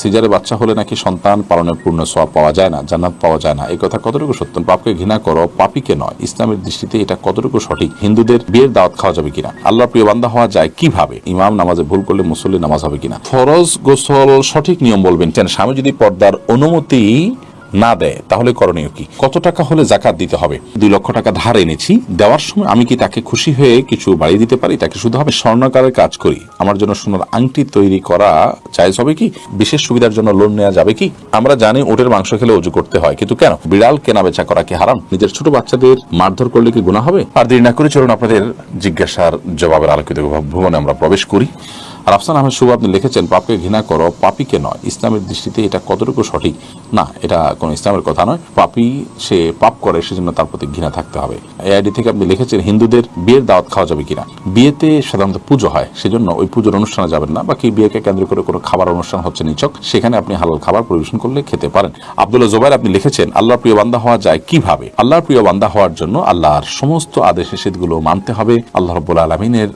সিজারে বাচ্চা হলে নাকি সন্তান পালনের পূর্ণ সোয়া পাওয়া যায় না, জান্নাত পাওয়া যায় না। এই কথা কতটুকু সত্য? পাপকে ঘৃণা করো, পাপিকে নয়। ইসলামের দৃষ্টিতে এটা কতটুকু সঠিক? হিন্দুদের বিয়ের দাওয়াত খাওয়া যাবে কিনা? আল্লাহ প্রিয় বান্ধা হওয়া যায় কীভাবে? ইমাম নামাজে ভুল করলে মুসল্লি নামাজ হবে কিনা? ফরজ গোসল সঠিক নিয়ম বলবেন। স্বামী যদি পর্দার অনুমতি না দেয়, তাহলে করণীয় কি? কত টাকা হলে জাকাত দিতে হবে? দুই লক্ষ টাকা ধার এনেছি, দেওয়ার সময় আমি কি তাকে খুশি হয়ে কিছু বাড়িয়ে দিতে পারি? তাকে শুধু হবে স্বর্ণকারের কাজ করি। আমার জন্য সোনার আংটি তৈরি করা চাইজ হবে কি? বিশেষ সুবিধার জন্য লোন নেওয়া যাবে কি? আমরা জানি ওটের মাংস খেলে অজু করতে হয়, কিন্তু কেন? বিড়াল কেনা বেচা করা কি হারাম? নিজের ছোট বাচ্চাদের মারধর করলে কি গুণা হবে? আর দেরি না করে চলুন আপনাদের জিজ্ঞাসার জবাবের আলোকিত ভুবনে আমরা প্রবেশ করি। আর আফসান আহমেদ শুভ, আপনি লিখেছেন পাপকে ঘৃণা করো, পাপিকে নয়। ইসলামের দৃষ্টিতে এটা কতটুকু সঠিক? না, এটা কোনো ইসলামের কথা নয়। পাপি, সে পাপ করে, সেজন্য তার প্রতি ঘৃণা থাকতে হবে। এই আইডি থেকে আপনি লিখেছেন, হিন্দুদের বিয়ের দাওয়াত খাওয়া যাবে কিনা? বিয়েতে সাধারণত পুজো হয়, সেজন্য ওই পুজোর অনুষ্ঠানে যাবেন না। বাকি বিয়েকে কেন্দ্র করে কোনো খাবার অনুষ্ঠান হচ্ছে নিচক সেখানে আপনি হালাল খাবার পরিবেশন করলে খেতে পারেন। আব্দুল্লাহ জোবাইর, আপনি লিখেছেন, আল্লাহর প্রিয় বান্দা হওয়া যায় কীভাবে? আল্লাহর প্রিয় বান্দা হওয়ার জন্য আল্লাহর সমস্ত আদেশ নিষেধগুলো মানতে হবে। আল্লাহ রব্বুল আলমিনের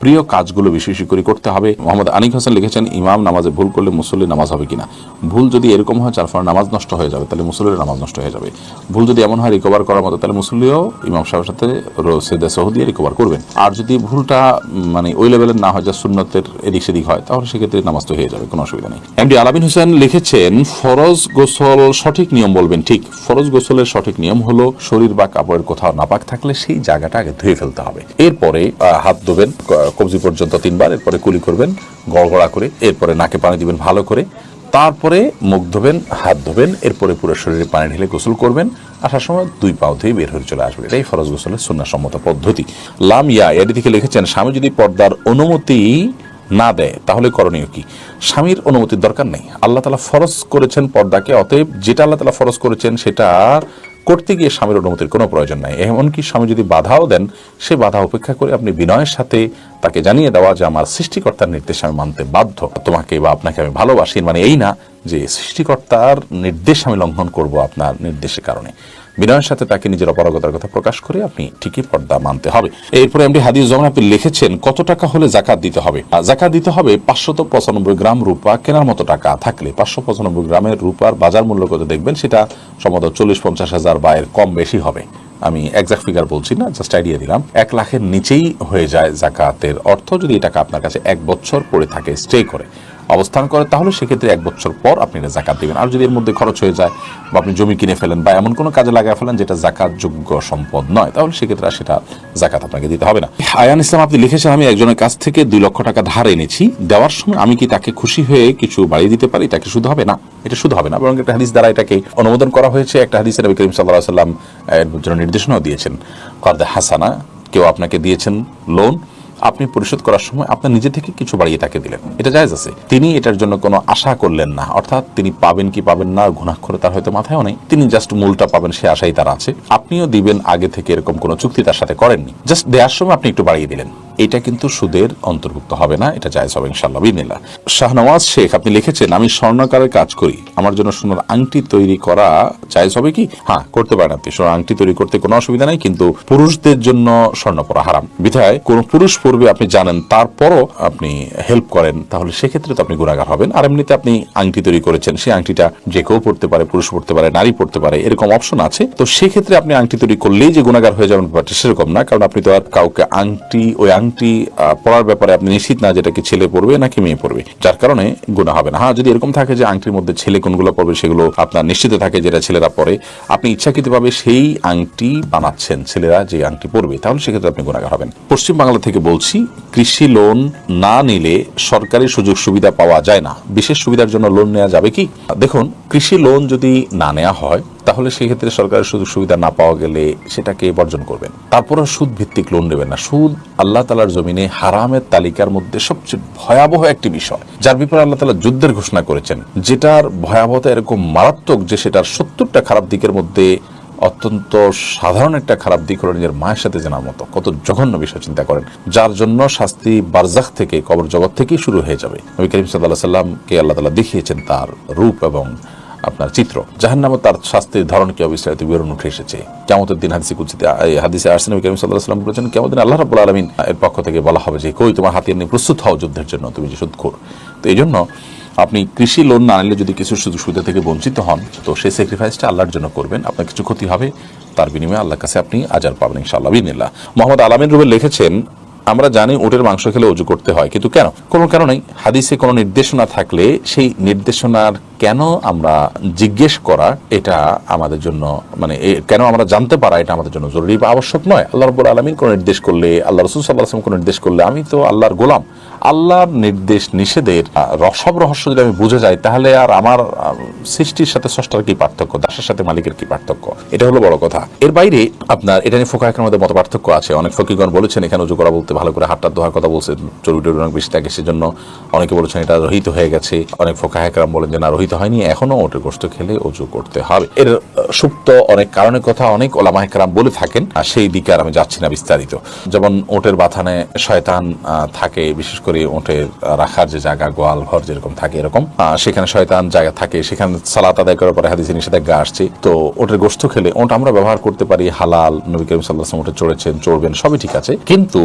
প্রিয় কাজগুলো বেশি বেশি করে করতে হবে। মোহাম্মদ আনিক হোসেন লিখেছেন, ইমাম নামাজে ভুল করলে মুসল্লি নামাজ হবে কিনা? ভুল যদি এরকম হয় যার ফলে নামাজ নষ্ট হয়ে যাবে, তাহলে মুসল্লির নামাজ নষ্ট হয়ে যাবে। ভুল যদি এমন হয় রিকভার করার মতো, তাহলে মুসল্লিও ইমাম সাহেবের সাথে সেদে সহদিয়ে রিকভার করবেন। আর যদি ভুলটা মানে ওই লেভেলের না হয়, যা সুন্নতের এদিক সেদিক হয়, তাহলে সেক্ষেত্রে নামাজ তো হয়ে যাবে, কোনো অসুবিধা নেই। এমডি আলামিন হোসেন লিখেছেন, ফরজ গোসল সঠিক নিয়ম বলবেন ঠিক। ফরজ গোসলের সঠিক নিয়ম হলো শরীর বা কাপড়ের কোথাও নাপাক থাকলে সেই জায়গাটা আগে ধুয়ে ফেলতে হবে। এরপরে হাত ধোবেন কবজি পর্যন্ত তিনবার, এরপরে কুলি করবেন। গড়গড়া করে, এরপরে নাকে পানি দিবেন ভালো করে, তারপরে মুখ ধোবেন, হাত ধোবেন, এরপরে পুরো শরীরে পানি ঢেলে গোসল করবেন, আসার সময় দুই পাও ধুয়ে বের হয়ে চলে আসবে এটাই ফরজ গোসলের সুন্নাসম্মত পদ্ধতি। লাম ইয়া এটি থেকে লিখেছেন, স্বামী যদি পর্দার অনুমতি না দেয়, তাহলে করণীয় কি? স্বামীর অনুমতির দরকার নেই। আল্লাহ তালা ফরজ করেছেন পর্দাকে, অতএব যেটা আল্লাহ তালা ফরজ করেছেন, সেটা করতে গিয়ে স্বামীর অনুমতির কোনো প্রয়োজন নাই। এমনকি স্বামী যদি বাধাও দেন, সে বাধা উপেক্ষা করে আপনি বিনয়ের সাথে তাকে জানিয়ে দেওয়া যে আমার সৃষ্টিকর্তার নির্দেশ আমি মানতে বাধ্য। তোমাকে বা আপনাকে আমি ভালোবাসি মানে এই না যে সৃষ্টিকর্তার নির্দেশ আমি লঙ্ঘন করব আপনার নির্দেশের কারণে। বিনয়ের সাথে তাকে নিজের অপারগতার কথা প্রকাশ করে আপনি ঠিকই পর্দা মানতে হবে। এরপরে এমডি হাদিস যখন আপনি লিখেছেন, কত টাকা হলে জাকাত দিতে হবে? জাকাত দিতে হবে পাঁচশত পঁচানব্বই গ্রাম রূপা কেনার মতো টাকা থাকলে পাঁচশো পঁচানব্বই গ্রামের রূপার বাজার মূল্য কত দেখবেন? সেটা সম্ভবত চল্লিশ পঞ্চাশ হাজার বা এর কম বেশি হবে। আমি একজাক্ট ফিগার বলছি না জাস্ট আইডিয়া দিলাম। এক লাখের নিচেই হয়ে যায় জাকাতের অর্থ, যদি এই টাকা আপনার কাছে এক বছর পরে থাকে স্টে করে। অবস্থান করে, তাহলে সেক্ষেত্রে এক বছর পর আপনি এটা জাকাত দিবেন। আর যদি এর মধ্যে খরচ হয়ে যায় বা আপনি জমি কিনে ফেলেন বা এমন কোনো কাজে লাগায় ফেলেন যেটা জাকাত যোগ্য সম্পদ নয়, তাহলে সেক্ষেত্রে আর সেটা জাকাত আপনাকে দিতে হবে না। আয়ান ইসলাম, আপনি লিখেছেন, আমি একজনের কাছ থেকে দুই লক্ষ টাকা ধার এনেছি। দেওয়ার সময় আমি কি তাকে খুশি হয়ে কিছু বাড়িয়ে দিতে পারি? তাকে শুধু হবে না? এটা শুধু হবে না, বরং একটা হাদিস দ্বারা এটাকে অনুমোদন করা হয়েছে। একটা হাদিসের নবী করিম সাল্লাহ সাল্লাম এর জন্য নির্দেশনাও দিয়েছেন। কর্দে হাসানা কেউ আপনাকে দিয়েছেন লোন। আপনি পরিশোধ করার সময় আপনার নিজে থেকে কিছু বাড়িয়ে তাকে দিলেন। এটা জায়েজ আছে। তিনি এটার জন্য কোনো আশা করলেন না। অর্থাৎ তিনি পাবেন কি পাবেন না ঘুণাক্ষরে তার হয়তো মাথায় নেই। তিনি জাস্ট মূলটা পাবেন, সে আশাই তার আছে। আপনিও দিবেন আগে থেকে এরকম কোনো চুক্তি তার সাথে করেননি। জাস্ট দেওয়ার সময় আপনি একটু বাড়িয়ে দিলেন। এটা কিন্তু সুদের অন্তর্ভুক্ত হবে না, এটা জায়েজ হবে ইনশাল্লাহ বিমিল্লা শাহনওয়াজ শেখ, আপনি লিখেছেন, আমি স্বর্ণকারের কাজ করি, আমার জন্য সোনার আংটি তৈরি করা জায়েজ হবে কি? হ্যাঁ করতে পারেন আপনি সোনার আংটি তৈরি করতে কোনো অসুবিধা নাই, কিন্তু পুরুষদের জন্য স্বর্ণ পরা হারাম। বিধায় কোন পুরুষ পূর্বে আপনি জানেন, তারপরও আপনি হেল্প করেন, তাহলে সেক্ষেত্রে তো আপনি গুণাগার হবেন। আর এমনিতে আপনি আংটি তৈরি করেছেন, সেই আংটিটা যে কেউ পড়তে পারে, পুরুষ পড়তে পারে, নারী পড়তে পারে, এরকম অপশন আছে। তো সেক্ষেত্রে আপনি আংটি তৈরি করলেই যে গুণাগার হয়ে যাবেন সেরকম না, কারণ আপনি তো আর কাউকে আংটি, ওই আংটি আহ, পড়ার ব্যাপারে আপনি নিশ্চিত না যেটা কি ছেলে পড়বে নাকি মেয়ে পড়বে? যার কারণে গুণা হবে না। হ্যাঁ যদি এরকম থাকে যে আংটির মধ্যে ছেলে কোনগুলো পড়বে সেগুলো আপনার নিশ্চিত থাকে যেটা ছেলেরা পরে আপনি ইচ্ছাকৃতভাবে সেই আংটি বানাচ্ছেন ছেলেরা যে আংটি পড়বে তাহলে সেক্ষেত্রে আপনি গুণাগার হবেন। পশ্চিম বাংলা থেকে বলছি কৃষি লোন না নিলে সরকারি সুযোগ সুবিধা পাওয়া যায় না। বিশেষ সুবিধার জন্য লোন নেওয়া যাবে কি? দেখুন কৃষি লোন যদি না নেওয়া হয় তাহলে সেক্ষেত্রে সরকারের সুযোগ সুবিধা না পাওয়া গেলে সেটাকে বর্জন করবেন। তারপরে সুদ ভিত্তিক লোন নেবেন না। সুদ আল্লাহ তালার জমিনে হারামের তালিকার মধ্যে সবচেয়ে ভয়াবহ একটি বিষয়, যার বিপরে আল্লাহ তালা যুদ্ধের ঘোষণা করেছেন, যেটার ভয়াবহতা এরকম মারাত্মক যে সেটার সত্তরটা খারাপ দিকের মধ্যে অত্যন্ত সাধারণ একটা খারাপ দিক হলো নিজের মায়ের সাথে জানার মতো। কত জঘন্য বিষয় চিন্তা করেন, যার জন্য শাস্তি বারজাখ থেকে, কবর জগৎ থেকেই শুরু হয়ে যাবে। নবী করিম সাল্লাহ সাল্লামকে আল্লাহ তালা দেখিয়েছেন তার রূপ এবং আপনার চিত্র। জাহান্নামে তার শাস্তির ধরন কি অবিস্তারিত বিবরণ উঠে এসেছে। কেমতের দিন হাদিসে কুচিতে হাদিসে নবী করিম সাল্লাহ সাল্লাম বলেছেন কেমন দিন আল্লাহ রাবুল আলমিন এর পক্ষ থেকে বলা হবে যে, কই তোমার হাতিয়ার নিয়ে প্রস্তুত হও যুদ্ধের জন্য, তুমি যে সুদখোর। তো এই জন্য আপনি কৃষি লোন না নিলে যদি কিছু সুযোগ সুবিধা থেকে বঞ্চিত হন, তো সেই স্যাক্রিফাইসটা আল্লাহর জন্য করবেন। আপনার কিছু ক্ষতি হবে, তার বিনিময়ে আল্লাহর কাছে আপনি আজার পাবেন ইনশাআল্লাহ বিনিল্লাহ মোহাম্মদ আলামিন রুবেল লিখেছেন, আমরা জানি ওটের মাংস খেলে অজু করতে হয়, কিন্তু কেন? কোনো নেই হাদিসে কোনো নির্দেশনা থাকলে সেই নির্দেশনার কেন আমরা জিজ্ঞেস করা এটা আমাদের জন্য মানে কেন আমরা জানতে পারা এটা আমাদের জন্য জরুরি বা আবশ্যক নয়? আল্লাহ রব্বুল আলমিন কোনো নির্দেশ করলে, আল্লাহ রসুল সাল্লাহ আসলাম কোনো নির্দেশ করলে আমি তো আল্লাহর গোলাম। আল্লাহর নির্দেশ নিষেধের রসব রহস্য যদি আমি বুঝে যাই, তাহলে আর আমার সৃষ্টির সাথে স্রষ্টার কি পার্থক্য? দাসের সাথে মালিকের কি পার্থক্য? এটা হলো বড় কথা। এর বাইরে আপনার, এটা নিয়ে ফোকাহের মধ্যে মত পার্থক্য আছে। অনেক ফকিগণ বলেছেন, এখানে উজু করা বলতে ভালো করে হাতটা দোহার কথা বলছেন, চর্বি টর্বি অনেক বেশি থাকে, সেজন্য অনেকে বলেছেন এটা রহিত হয়ে গেছে। অনেক ফোকা ফোকাহেকরাম বলেন যে না, রহিত হয়নি। এখনও ওটের গোস্ত খেলে অজু করতে হবে। এর সুপ্ত অনেক কারণের কথা অনেক ওলামাহেকরাম বলে থাকেন, আর সেই দিকে আর আমি যাচ্ছি না বিস্তারিত। যেমন ওটের বাথানে শয়তান থাকে, বিশেষ করে ওটের রাখার যে জায়গা, গোয়াল ঘর যেরকম থাকে এরকম সেখানে শয়তান জায়গা থাকে, সেখানে সালাত আদায় করার পরে হাদিসে নিষেধাজ্ঞা আসছে। তো ওটের গোস্ত খেলে ওটা আমরা ব্যবহার করতে পারি, হালাল, নবী করিম সাল্লাহ ওটে চড়েছেন, চড়বেন, সবই ঠিক আছে। কিন্তু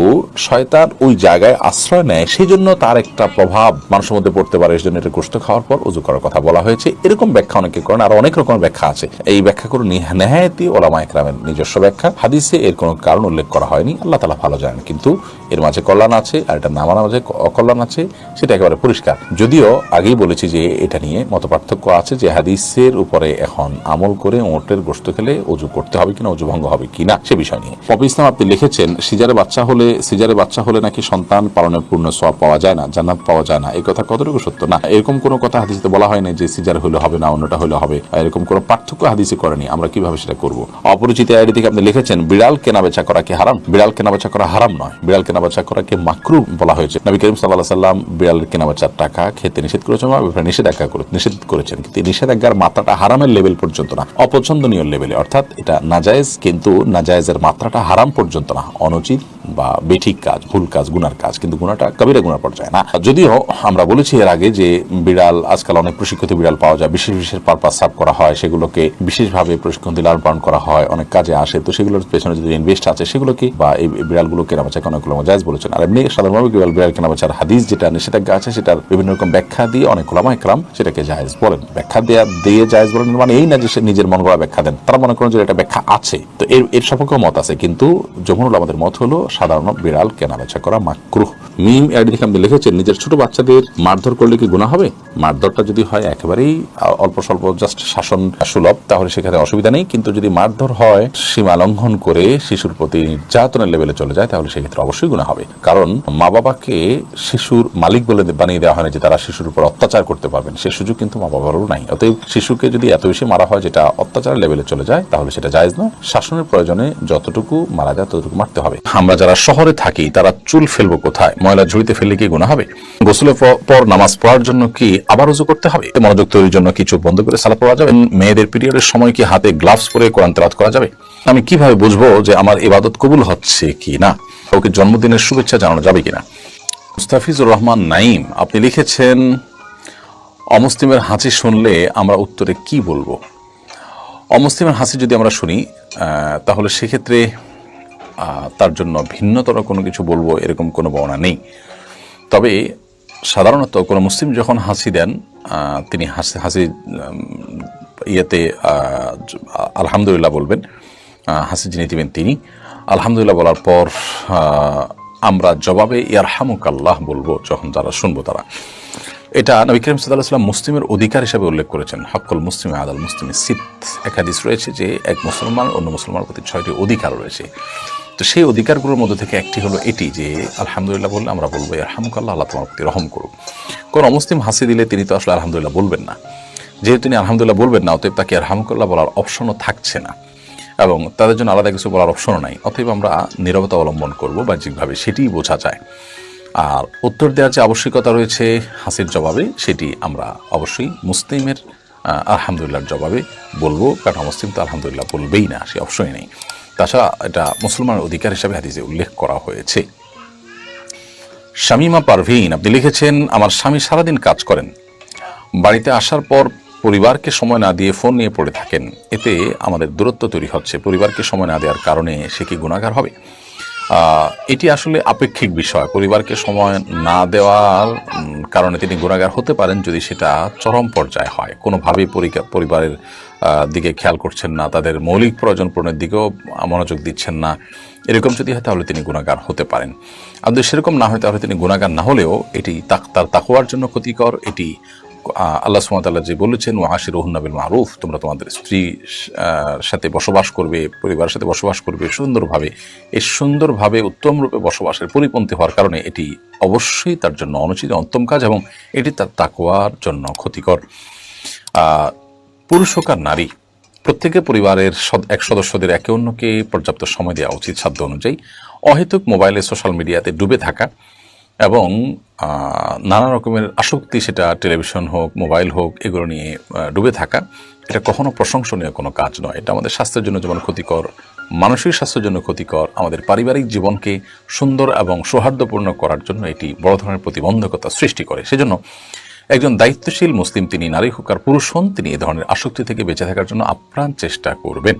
শয়তান ওই জায়গায় আশ্রয় নেয় সেই জন্য তার একটা প্রভাব মানুষের মধ্যে পড়তে পারে সেই জন্য এটা গোস্ত খাওয়ার পর উজু করার কথা বলা হয়েছে, এরকম ব্যাখ্যা অনেকে করেন, আর অনেক রকমের ব্যাখ্যা আছে। এই ব্যাখ্যা করে নেহায়তি ওলামা একরামের নিজস্ব ব্যাখ্যা। হাদিসে এর কোনো কারণ উল্লেখ করা হয়নি, আল্লাহ তালা ভালো জানেন, কিন্তু এর মাঝে কল্যাণ আছে আর এটা নামার মাঝে অকল্যাণ আছে, সেটা একেবারে পরিষ্কার। যদিও আগেই বলেছি যে এটা নিয়ে মত পার্থক্য আছে যে হাদিসের উপরে এখন আমল করে ওটের গোস্ত খেলে অজু করতে হবে কিনা অজু ভঙ্গ হবে কিনা, সে বিষয় নিয়ে। পপি ইসলাম আপনি লিখেছেন, সিজারে বাচ্চা হলে, সিজারে বাচ্চা হলে নাকি সন্তান পালনের পূর্ণ সব পাওয়া যায় না, জান্নাত পাওয়া যায় না, এই কথা কতটুকু সত্য? না, এরকম কোনো কথা হাদিসে বলা হয়নি যে সিজার হলে হবে না, অন্যটা হলে হবে। এরকম কোনো পার্থক্য হাদিসে করেনি। আমরা কীভাবে সেটা করব? অপরিচিত আইডি থেকে আপনি লিখেছেন, বিড়াল কেনা বেচা করা কি হারাম? বিড়াল কেনা বেচা করা হারাম নয়। বিড়াল কেনা বেচা করাকে মাকরু বলা হয়েছে। নবী করিম সাল্লাহ সাল্লাম বিড়ালের কেনা বেচার টাকা খেতে নিষেধ করেছেন বা নিষেধাজ্ঞা করে নিষেধ করেছেন। কিন্তু নিষেধাজ্ঞার মাত্রাটা হারামের লেভেল পর্যন্ত না, অপছন্দনীয় লেভেলে। অর্থাৎ এটা নাজায়েজ, কিন্তু নাজায়েজের মাত্রাটা হারাম পর্যন্ত না, অনুচিত বা বেঠিক কাজ, ভুল কাজ, গুনার কাজ, কিন্তু গুণাটা কবিরা গুণার পর্যায়ে না। যদিও আমরা বলেছি এর আগে যে বিড়াল, আজকাল অনেক প্রশিক্ষিত বিড়াল পাওয়া যায়, বিশেষ বিশেষ পারপাস সার্ভ করা হয়, সেগুলোকে বিশেষভাবে প্রশিক্ষণ দিয়ে লালন পালন করা হয়, অনেক কাজে আসে। তো সেগুলোর পেছনে যদি ইনভেস্ট আছে, সেগুলোকে বা এই বিড়ালগুলো কেনাবেচাকে অনেকগুলো জায়জ বলেছেন। আর এমনি সাধারণভাবে বিড়াল বিড়াল কেনাবেচার হাদিস যেটা নিষেধাজ্ঞা আছে, সেটার বিভিন্ন রকম ব্যাখ্যা দিয়ে অনেক ওলামা একরাম সেটাকে জায়েজ বলেন। ব্যাখ্যা দেয়া দিয়ে জায়েজ বলেন মানে এই না যে সে নিজের মন গড়া ব্যাখ্যা দেন। তারা মনে করেন যে এটা ব্যাখ্যা আছে। তো এর এর সপক্ষে মত আছে, কিন্তু জমহুল আমাদের মত হলো সাধারণ বিড়াল কেনাবেচা করা মাকরুহ। মিম এর দিকে আপনি লিখেছেন নিজের ছোট বাচ্চাদের মারধর করলে কি গুণা হবে? মারধরটা যদি হয়, একেবারেই অল্প স্বল্প জাস্ট শাসন সুলভ, তাহলে সেখানে অসুবিধা নেই। কিন্তু যদি মারধর হয়, সীমা লঙ্ঘন করে শিশুর প্রতি নির্যাতনের লেভেলে চলে যায়, তাহলে সেক্ষেত্রে অবশ্যই গুণা হবে। কারণ মা বাবাকে শিশুর মালিক বলে বানিয়ে দেওয়া হয় যে তারা শিশুর উপর অত্যাচার করতে পারবেন। সে সুযোগ কিন্তু মা বাবারও নাই। অতএব শিশুকে যদি এত বেশি মারা হয়, যেটা অত্যাচারের লেভেলে চলে যায়, তাহলে সেটা জায়েজ নয়। শাসনের প্রয়োজনে যতটুকু মারা যায়, ততটুকু মারতে হবে। আমরা যারা শহরে থাকি, তারা চুল ফেলব কোথায়? ময়লা ঝুড়িতে ফেললে কি গুণা হবে? গোসলের পর নামাজ পড়ার জন্য কি আবার উজু করতে হবে? মনোযোগ তৈরির জন্য কি চোখ বন্ধ করে সালা পড়া যাবে? মেয়েদের পিরিয়ডের সময় কি হাতে গ্লাভস পরে কোরআন তেলাওয়াত করা যাবে? আমি কীভাবে বুঝব যে আমার ইবাদত কবুল হচ্ছে কি না? ওকে জন্মদিনের শুভেচ্ছা জানানো যাবে কিনা মুস্তাফিজুর রহমান নাইম আপনি লিখেছেন, অমুসলিমের হাসি শুনলে আমরা উত্তরে কি বলব? অমুসলিমের হাসি যদি আমরা শুনি তাহলে সেক্ষেত্রে তার জন্য ভিন্নতর কোনো কিছু বলব, এরকম কোনো বর্ণনা নেই। তবে সাধারণত কোনো মুসলিম যখন হাসি দেন তিনি হাসি হাসি ইয়েতে আলহামদুলিল্লাহ বলবেন হাসি যিনি দিবেন তিনি। আলহামদুলিল্লাহ বলার পর আমরা জবাবে ইয়ারহামুক আল্লাহ বলব, যখন যারা শুনব তারা। এটা নবী করিম সাল্লাহ সাল্লাম মুসলিমের অধিকার হিসাবে উল্লেখ করেছেন। হকল মুসলিম আদাল মুসলিমের সিত। একাদিস রয়েছে যে, এক মুসলমান অন্য মুসলমানের প্রতি ছয়টি অধিকার রয়েছে। তো সেই অধিকারগুলোর মধ্যে থেকে একটি হলো এটি যে, আলহামদুলিল্লাহ বললে আমরা বলব আলহামুকাল্লাহ আল্লাহ তোমার প্রতি রহম করুক। কোনো অমুসলিম হাসি দিলে তিনি তো আসলে আলহামদুলিল্লাহ বলবেন না। যেহেতু তিনি আলহামদুলিল্লাহ বলবেন না, অতএব তাকে আলহামুকাল্লাহ বলার অপশনও থাকছে না। এবং তাদের জন্য আলাদা কিছু বলার অপশনও নাই। অতএব আমরা নীরবতা অবলম্বন করব, বাহ্যিকভাবে সেটিই বোঝা যায়। আর উত্তর দেওয়ার যে আবশ্যকতা রয়েছে হাসির জবাবে, সেটি আমরা অবশ্যই মুসলিমের আলহামদুলিল্লাহর জবাবে বলব। কারণ মুসলিম তো আলহামদুলিল্লাহ বলবেই না, সে অবশ্যই নেই। তাছাড়া এটা মুসলমানের অধিকার হিসাবে হাদিসে উল্লেখ করা হয়েছে। শামিমা পারভিন, আপনি লিখেছেন, আমার স্বামী সারাদিন কাজ করেন। বাড়িতে আসার পর পরিবারকে সময় না দিয়ে ফোন নিয়ে পড়ে থাকেন। এতে আমাদের দূরত্ব তৈরি হচ্ছে। পরিবারকে সময় না দেওয়ার কারণে সে কি গুণাগার হবে? এটি আসলে আপেক্ষিক বিষয়। পরিবারকে সময় না দেওয়ার কারণে তিনি গুণাগার হতে পারেন যদি সেটা চরম পর্যায়ে হয়। কোনোভাবেই পরিবারের দিকে খেয়াল করছেন না। তাদের মৌলিক প্রয়োজন পূরণের দিকেও মনোযোগ দিচ্ছেন না। এরকম যদি হয় তাহলে তিনি গুণাগার হতে পারেন। আর যদি সেরকম না হয় তাহলে তিনি গুণাগার না হলেও এটি তার তাকওয়ার জন্য ক্ষতিকর। এটি আল্লাহ সুমতাল্লাহ যে বলেছেন ওয়াহাসির রহুন্নাবিল মারুফ তোমরা তোমাদের স্ত্রী সাথে বসবাস করবে, পরিবারের সাথে বসবাস করবে সুন্দরভাবে। এই সুন্দরভাবে উত্তম রূপে বসবাসের পরিপন্থী হওয়ার কারণে এটি অবশ্যই তার জন্য অনুচিত উত্তম কাজ এবং এটি তার তাকওয়ার জন্য ক্ষতিকর। পুরুষ হোক আর নারী, প্রত্যেকের পরিবারের এক সদস্যদের একে অন্যকে পর্যাপ্ত সময় দেওয়া উচিত সাধ্য অনুযায়ী। অহেতুক মোবাইলে, সোশ্যাল মিডিয়াতে ডুবে থাকা এবং নানা রকমের আসক্তি সেটা টেলিভিশন হোক, মোবাইল হোক, এগুলো নিয়ে ডুবে থাকা, এটা কখনো প্রশংসনীয় কোনো কাজ নয়। এটা আমাদের স্বাস্থ্যের জন্য যেমন ক্ষতিকর, মানসিক স্বাস্থ্যের জন্য ক্ষতিকর, আমাদের পারিবারিক জীবনকে সুন্দর এবং সৌহার্দ্যপূর্ণ করার জন্য এটি বড় ধরনের প্রতিবন্ধকতা সৃষ্টি করে। সেজন্য একজন দায়িত্বশীল মুসলিম, তিনি নারী হোক আর পুরুষ হন, তিনি এ ধরনের আসক্তি থেকে বেঁচে থাকার জন্য আপ্রাণ চেষ্টা করবেন।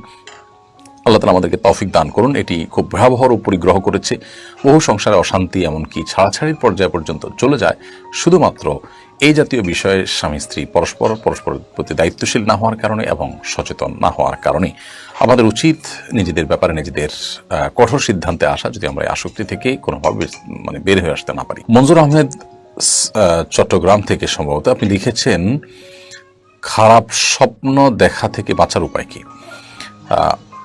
আল্লাহ তালা আমাদেরকে তৌফিক দান করুন। এটি খুব ভয়াবহ রূপ পরিগ্রহ করেছে। বহু সংসারে অশান্তি এমনকি ছাড়াছাড়ির পর্যায় পর্যন্ত চলে যায়। শুধুমাত্র এই জাতীয় বিষয়ে স্বামী স্ত্রী পরস্পর, পরস্পরের প্রতি দায়িত্বশীল না হওয়ার কারণে এবং সচেতন না হওয়ার কারণে। আমাদের উচিত নিজেদের ব্যাপারে নিজেদের কঠোর সিদ্ধান্তে আসা। যদি আমরা আসক্তি থেকে কোনোভাবে মানে বের হয়ে আসতে না পারি। মঞ্জুর আহমেদ চট্টগ্রাম থেকে সম্ভবত আপনি লিখেছেন, খারাপ স্বপ্ন দেখা থেকে বাঁচার উপায় কি?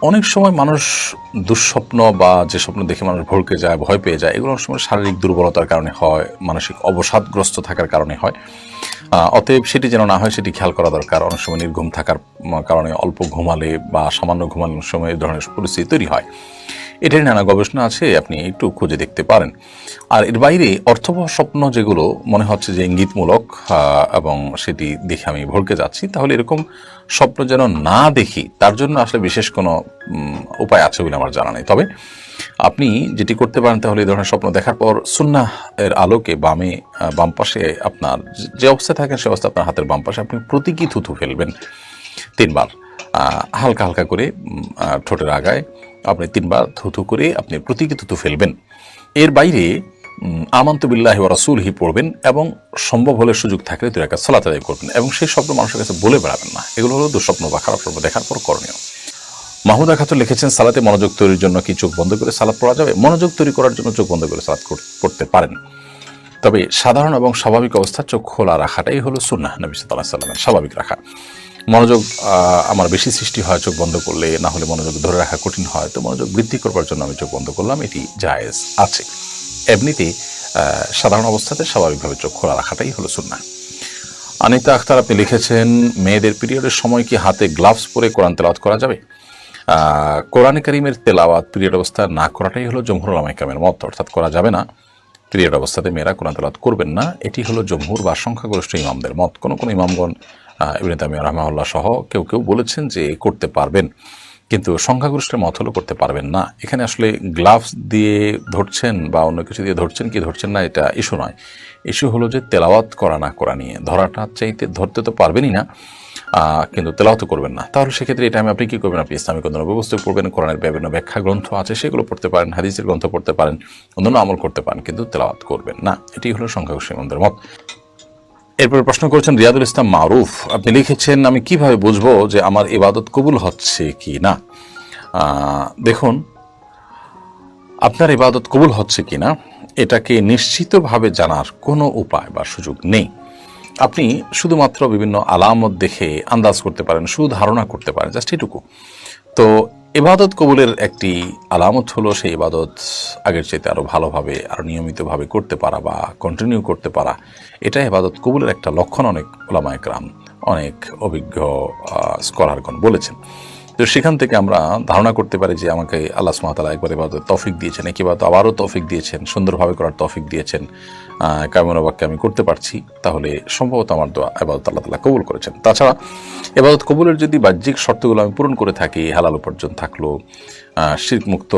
অনেক সময় মানুষ দুঃস্বপ্ন বা যে স্বপ্ন দেখে মানুষ ভড়কে যায়, ভয় পেয়ে যায়, এগুলো অনেক সময় শারীরিক দুর্বলতার কারণে হয়, মানসিক অবসাদগ্রস্ত থাকার কারণে হয়। অতএব সেটি যেন না হয়, সেটি খেয়াল করা দরকার। অনেক সময় নির্ঘুম থাকার কারণে অল্প ঘুমালে বা সামান্য ঘুমানোর সময় এই ধরনের পরিস্থিতি তৈরি হয়। এটার নানা গবেষণা আছে, আপনি একটু খুঁজে দেখতে পারেন। আর এর বাইরে অর্থবহ স্বপ্ন যেগুলো মনে হচ্ছে যে ইঙ্গিতমূলক এবং সেটি দেখে আমি ভড়কে যাচ্ছি, তাহলে এরকম স্বপ্ন যেন না দেখি, তার জন্য আসলে বিশেষ কোনো উপায় আছে বলে আমার জানা নেই। তবে আপনি যেটি করতে পারেন, তাহলে এই ধরনের স্বপ্ন দেখার পর সুন্নাহ এর আলোকে বামে বাম পাশে আপনার যে- অবস্থায় থাকেন, সে অবস্থা আপনার হাতের বাম পাশে, আপনি প্রতীকী থুতু ফেলবেন। তিনবার হালকা হালকা করে ঠোঁটের আগায় আপনি তিনবার থুতু করে আপনি প্রতীকী থুতু ফেলবেন। এর বাইরে উম, আমন্ত বিল্লাহ রাসুল হি পড়বেন এবং সম্ভব হলে সুযোগ থাকলে দুই একটা সালাত করবেন এবং সেই স্বপ্ন মানুষের কাছে বলে বেড়াবেন না। এগুলো হলো দুঃস্বপ্ন বা খারাপ স্বপ্ন দেখার পর করণীয়। মাহমুদা খাতুন লিখেছেন সালাতে মনোযোগ তৈরির জন্য কি চোখ বন্ধ করে সালাদ পড়া যাবে? মনোযোগ তৈরি করার জন্য চোখ বন্ধ করে সালাদ করতে পারেন। তবে সাধারণ এবং স্বাভাবিক অবস্থা চোখ খোলা রাখাটাই হলো সুন্নাহ নবী সাল্লাহ সাল্লামের স্বাভাবিক রাখা। মনোযোগ আমার বেশি সৃষ্টি হয় চোখ বন্ধ করলে, না হলে মনোযোগ ধরে রাখা কঠিন হয়। তো মনোযোগ বৃদ্ধি করবার জন্য আমি চোখ বন্ধ করলাম, এটি জায়েজ আছে। এমনিতে সাধারণ অবস্থাতে স্বাভাবিকভাবে চোখ খোলা রাখাটাই হলো সুন্নাহ। আনিতা আখতার আপনি লিখেছেন, মেয়েদের পিরিয়ডের সময় কি হাতে গ্লাভস পরে কোরআন তেলাওয়াত করা যাবে? কোরআন করিমের তেলাওয়াত পিরিয়ড অবস্থা না করাটাই হলো জমহুর আলামাইকামের মত, অর্থাৎ করা যাবে না। পিরিয়ড অবস্থাতে মেয়েরা কোরআন তেলাওয়াত করবেন না, এটি হলো জমহুর বা সংখ্যাগরিষ্ঠ ইমামদের মত। কোনো কোনো ইমামগণ ইবনে তামিয়া রহমাউল্লাহ সহ কেউ কেউ বলেছেন যে করতে পারবেন। কিন্তু সংখ্যাগরিষ্ঠের মত হলো করতে পারবেন না। এখানে আসলে গ্লাভস দিয়ে ধরছেন বা অন্য কিছু দিয়ে ধরছেন কি ধরছেন না, এটা ইস্যু নয়। ইস্যু হলো যে তেলাওয়াত করা না করা নিয়ে। ধরাটা চাইতে ধরতে তো পারবেনই না কিন্তু তেলাওয়াত করবেন না। তাহলে সেক্ষেত্রে এটা আমি আপনি কি করবেন? আপনি ইসলামিক অন্যান্য ব্যবস্থা পড়বেন কোরআনের বিভিন্ন ব্যাখ্যা, গ্রন্থ আছে, সেগুলো পড়তে পারেন, হাদিসের গ্রন্থ পড়তে পারেন, অন্যান্য আমল করতে পারেন, কিন্তু তেলাওয়াত করবেন না। এটি হলো সংখ্যাগরিষ্ঠ ইমামদের মত। এরপরে প্রশ্ন করেছেন রিয়াদুল ইসলাম মারুফ, আপনি লিখেছেন, আমি কীভাবে বুঝব যে আমার ইবাদত কবুল হচ্ছে কি না? দেখুন, আপনার ইবাদত কবুল হচ্ছে কিনা এটাকে নিশ্চিতভাবে জানার কোনো উপায় বা সুযোগ নেই। আপনি শুধুমাত্র বিভিন্ন আলামত দেখে আন্দাজ করতে পারেন, সুধারণা করতে পারেন, জাস্ট এটুকু। তো ইবাদত কবুলের একটি আলামত হলো সেই ইবাদত আগের চাইতে আরও ভালোভাবে আরও নিয়মিতভাবে করতে পারা বা কন্টিনিউ করতে পারা। এটা ইবাদত কবুলের একটা লক্ষণ অনেক ওলামায়করাম অনেক অভিজ্ঞ স্কলারগণ বলেছেন। তো সেখান থেকে আমরা ধারণা করতে পারি যে আমাকে আল্লাহ সুমাতালা একবার এবার তফিক দিয়েছেন একবার আবারও তফিক দিয়েছেন, সুন্দরভাবে করার তফিক দিয়েছেন কেমন বাক্যে আমি করতে পারছি। তাহলে সম্ভবত আমার দোয়া এবাদত আল্লাহ তালা কবুল করেছেন। তাছাড়া এবাদত কবুলের যদি বাহ্যিক শর্তগুলো আমি পূরণ করে থাকি, হালাল উপার্জন থাকল শির্ক মুক্ত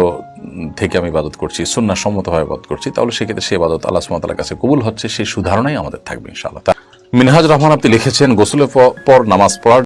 থেকে আমি ইবাদত করছি সুন্না সম্মতভাবে ইবাদত করছি, তাহলে সেক্ষেত্রে সে ইবাদত আল্লাহ সুমাতালার কাছে কবুল হচ্ছে, সেই সুধারণাই আমাদের থাকবে ইনশাআল্লাহ। মিনহাজ রহমান আপনি লিখেছেন গোসলের পর নামাজ পড়ার